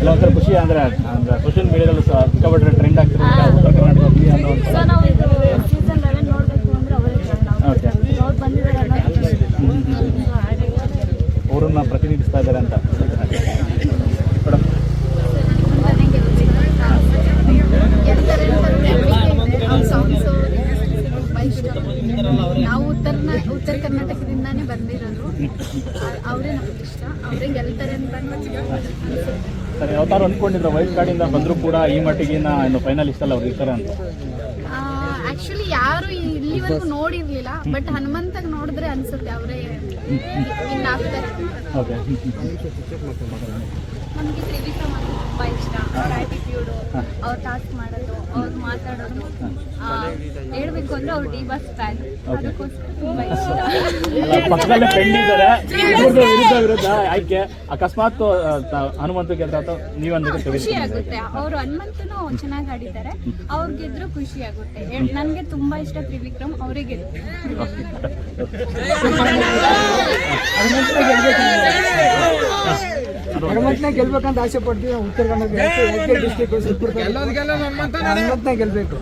ಎಲ್ಲ ಒಂಥರ ಖುಷಿ ಅಂದರೆ ಅಂದ್ರೆ ಸೋಷಿಯಲ್ ಮೀಡಿಯಾದಲ್ಲೂ ಸಹ ಸಿಕ್ಕಾಪಟ್ಟೆ ಟ್ರೆಂಡ್ ಆಗ್ತಿರೋ ಉತ್ತರ ಕರ್ನಾಟಕದಲ್ಲಿ ಅನ್ನೋ ಸೊ ನಾವು ಇದು ಸೀಸನ್ ಲೆವೆನ್ ನೋಡಬೇಕು ಅಂದ್ರೆ ಅವರೇ join ಆಗ್ಬೇಕು. ಓಕೆ ಅವ್ರು ಬಂದಿದ್ದಾರೆ ಅನ್ನೋದು ಖುಷಿ. ಅವರನ್ನ ಪ್ರತಿನಿಧಿಸ್ತಾ ಇದ್ದಾರೆ ಅಂತ ಮೇಡಮ್ ಮುಂದೆ ಗೆಲ್ಬೇಕು. ಗೆಲ್ತಾರೆ ಅಂತ ನಂಬಿಕೆ ಇದೆ. ಅವ್ರ songs ತುಂಬಾ ಇಷ್ಟ. ನಾವು ಉತ್ತರ ಉತ್ತರ ಕರ್ನಾಟಕದಿಂದಾನೇ ಬಂದಿರೋದು. ಅವರೇ ನಮ್ಗೆ ಇಷ್ಟ. ಅವರೇ ಗೆಲ್ತಾರೆ ಅಂತ. ಸರಿ ಯಾವತ್ತಾರು ಅಂದ್ಕೊಂಡಿದ್ರು ವೈಲ್ಡ್ ಕಾರ್ಡಿಂದ ಬಂದರೂ ಕೂಡ ಈ ಮಟ್ಟಿಗಿನ ಏನು ಫೈನಲಿಸ್ಟ್ ಅಲ್ಲ ಅವ್ರು ಇರ್ತಾರೆ ಅಂತ. ಆಕ್ಚುಲಿ ಯಾರು ಇಲ್ಲಿವರೆಗೂ ನೋಡಿರ್ಲಿಲ್ಲ ಬಟ್ ಹನುಮಂತಾಗ ನೋಡಿದ್ರೆ ಅನ್ಸುತ್ತೆ ಅವರೇ ವಿನ್ ಆಗ್ತಾರೆ. ನಮಗೆ ತ್ರಿವಿಕ್ರಮ್ ತುಂಬಾ ಇಷ್ಟ. ಅವ್ರ ಆಟಿಟ್ಯೂಡು ಅವ್ರ ಟಾಸ್ಕ್ ಮಾಡೋದು. ಮಾತಾಡೋದು. ಹೇಳ್ಬೇಕು ಅಂದ್ರೆ ಅವ್ರು ಡಿ ಬಾಸ್ ಫ್ಯಾನ್ ಪಕ್ಕದಲ್ಲೇ ಫ್ರೆಂಡ್ ಇದ್ದಾರೆ. ಇವ್ರದ್ದು ವಿರುದ್ಧ ವಿರುದ್ಧ ಆಯ್ಕೆ. ಅಕಸ್ಮಾತ್ ಹನುಮಂತ ಗೆದ್ರ ಹನುಮಂತು ಗೆದ್ರೆ ಅಥವಾ ನೀವಂದ್ರೆ ಖುಷಿ ಆಗುತ್ತೆ. ಅವರು ಹನುಮಂತನು ಚೆನ್ನಾಗಿ ಆಡಿದ್ದಾರೆ. ಅವ್ರು ಗೆದ್ರು ಖುಷಿ ಆಗುತ್ತೆ. ನನಗೆ ತುಂಬಾ ಇಷ್ಟ ತ್ರಿವಿಕ್ರಮ್. ಅವರೇ ಗೆದ್ರು. ಹನುಮಂತನೇ ಗೆಲ್ಬೇಕಂತ ಆಸೆ ಪಡ್ತೀವಿ ಉತ್ತರ ಕನ್ನಡ ಡಿಸ್ಟಿಕ್ ಗೆಲ್ಬೇಕು.